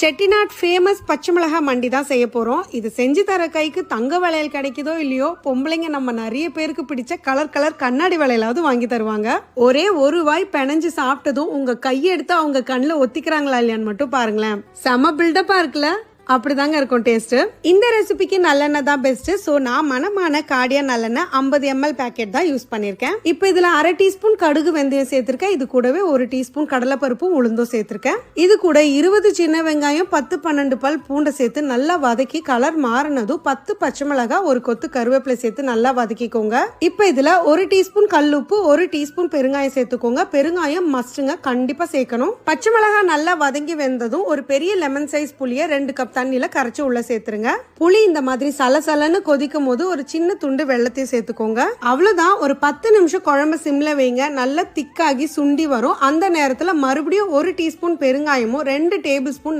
Chettinad famous பச்சை மிளகா மண்டி தான் செய்ய போகிறோம் இது செஞ்சு தர கைக்கு தங்க வளையல் கிடைக்குதோ இல்லையோ பொம்பளைங்க நம்ம நிறைய பேருக்கு பிடிச்ச கலர் கலர் கண்ணாடி வளையலாவது வாங்கி தருவாங்க. ஒரே ஒரு வாய் பெனஞ்சு சாப்பிட்டதும் உங்க கையெடுத்து அவங்க கண்ணில் ஒத்திக்கிறாங்களா இல்லையான்னு மட்டும் பாருங்களேன். செம பில்டப்பாக இருக்குல்ல? அப்படிதாங்க இருக்கும் டேஸ்ட் இந்த ரெசிபிக்கு நல்லெண்ணெய் தான் பெஸ்ட் ஸோ நான் மனமான காடியா நல்லெண்ணெய் ஐம்பது எம்எல் பேக்கெட் தான் யூஸ் பண்ணியிருக்கேன். இப்போ இதுல அரை டீஸ்பூன் கடுகு வெந்தயம் சேர்த்திருக்கேன். இது கூடவே ஒரு டீஸ்பூன் கடலைப்பருப்பும் உளுந்தும் சேர்த்திருக்கேன். இது கூட இருபது சின்ன வெங்காயம் பத்து பன்னெண்டு பல் பூண்டை சேர்த்து நல்லா வதக்கி கலர் மாறினதும் பத்து பச்சை மிளகாய் ஒரு கொத்து கருவேப்பிலை சேர்த்து நல்லா வதக்கிக்கோங்க. இப்போ இதுல ஒரு டீஸ்பூன் கல்லுப்பு ஒரு டீஸ்பூன் பெருங்காயம் சேர்த்துக்கோங்க. பெருங்காயம் மஸ்ட்டுங்க கண்டிப்பா சேர்க்கணும். பச்சை மிளகாய் நல்லா வதங்கி வெந்ததும் ஒரு பெரிய லெமன் சைஸ் புளியை ரெண்டு கப் தண்ணியில கரைச்சு உள்ள சேர்த்துருங்க. புளி இந்த மாதிரி சலசலன்னு கொதிக்கும் போது ஒரு சின்ன துண்டு வெள்ளத்தையும் சேர்த்துக்கோங்க. அவ்வளவுதான். ஒரு பத்து நிமிஷம் குழம்பு சிம்ல வைங்க. நல்லா திக்காகி சுண்டி வரும். அந்த நேரத்துல மறுபடியும் ஒரு டீஸ்பூன் பெருங்காயமும் ரெண்டு டேபிள் ஸ்பூன்